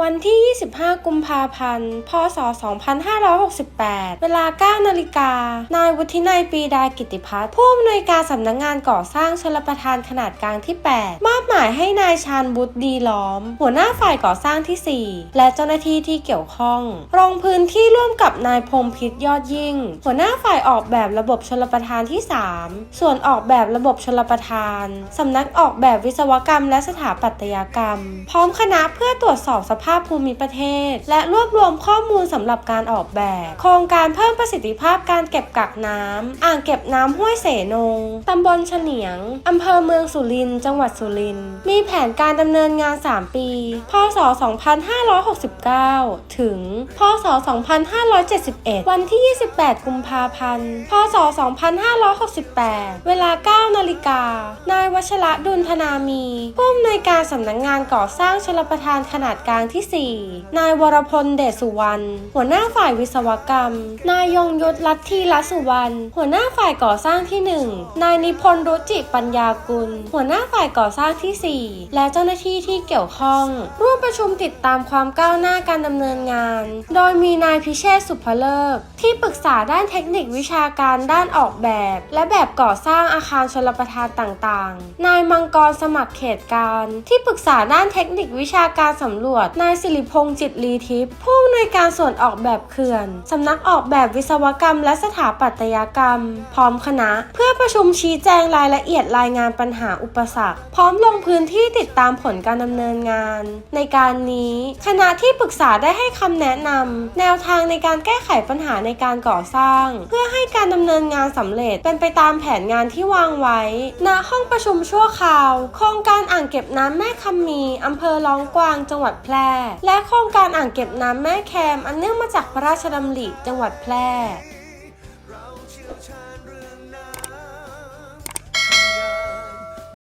วันที่ 25 กุมภาพันธ์ พศ 2568 เวลา 9 นาฬิกา นายวุฒินัยปีดากิติพัฒน์ผู้อำนวยการสำนักงานก่อสร้างชลประทานขนาดกลางที่ 8 มอบหมายให้นายชาญบุตรดีล้อม หัวหน้าฝ่ายก่อสร้างที่ 4 และเจ้าหน้าที่ที่เกี่ยวข้องลงพื้นที่ร่วมกับนายพงพิษยอดยิ่ง หัวหน้าฝ่ายออกแบบระบบชลประทานที่ 3 ส่วนออกแบบระบบชลประทานสำนักออกแบบวิศวกรรมและสถาปัตยกรรม พร้อมคณะเพื่อตรวจสอบสภาพภูมิประเทศ และรวบรวมข้อมูลสำหรับการออกแบบ โครงการเพิ่มประสิทธิภาพการเก็บกักน้ำอ่างเก็บน้ำห้วยเสนงตำบลเฉนียงอำเภอเมืองสุรินทร์จังหวัดสุรินทร์มีแผนการดำเนินงาน 3 ปี พศ 2569 ถึง พศ 2571 วันที่ 28 กุมภาพันธ์ พศ 2568 เวลา 9 นาฬิกา นายวัชระดุลธนามี ผู้อำนวยการสำนักงานก่อสร้างชลประทานขนาดกลางที่ 4 นายวรพลเดชสุวรรณ หัวหน้าฝ่ายวิศวกรรม นายยงยุทธลัทธิรัสุวรรณ หัวหน้าฝ่ายก่อสร้างที่ 1 นายนิพนธ์รุจิปัญญากุล หัวหน้าฝ่ายก่อสร้างที่ 4 และเจ้าหน้าที่ที่เกี่ยวข้องร่ว ประชุมติดตามความก้าวหน้าการดำเนินงาน โดยมีนายพิเชษสุภเลิก ที่ปรึกษาด้านเทคนิควิชาการด้านออกแบบ และแบบก่อสร้างอาคารชลประทานต่างๆ นายมังกรสมัครเขตการ ที่ปรึกษาด้านเทคนิควิชาการสำรวจ นายสิริพงษ์จิตลีทิพย์ผู้อำนวยการส่วนออกแบบเขื่อนสำนักออกแบบวิศวกรรม และสถาปัตยกรรม พร้อมคณะ เพื่อประชุมชี้แจงรายละเอียดรายงานปัญหาอุปสรรค พร้อมลงพื้นที่ติดตามผลการดำเนินงาน ในการนี้ คณะที่ปรึกษาได้ให้คำแนะนำแนวทางในการแก้ไขปัญหาในการก่อสร้าง เพื่อให้การดำเนินงานสำเร็จเป็นไปตามแผนงานที่วางไว้ ณ ห้องประชุมชั่วคราว โครงการอ่างเก็บน้ำแม่คำมีอำเภอลองกวาง จังหวัดแพร่ และโครงการอ่างเก็บน้ำแม่แคม อันเนื่องมาจากพระราชดำริจังหวัดแพร่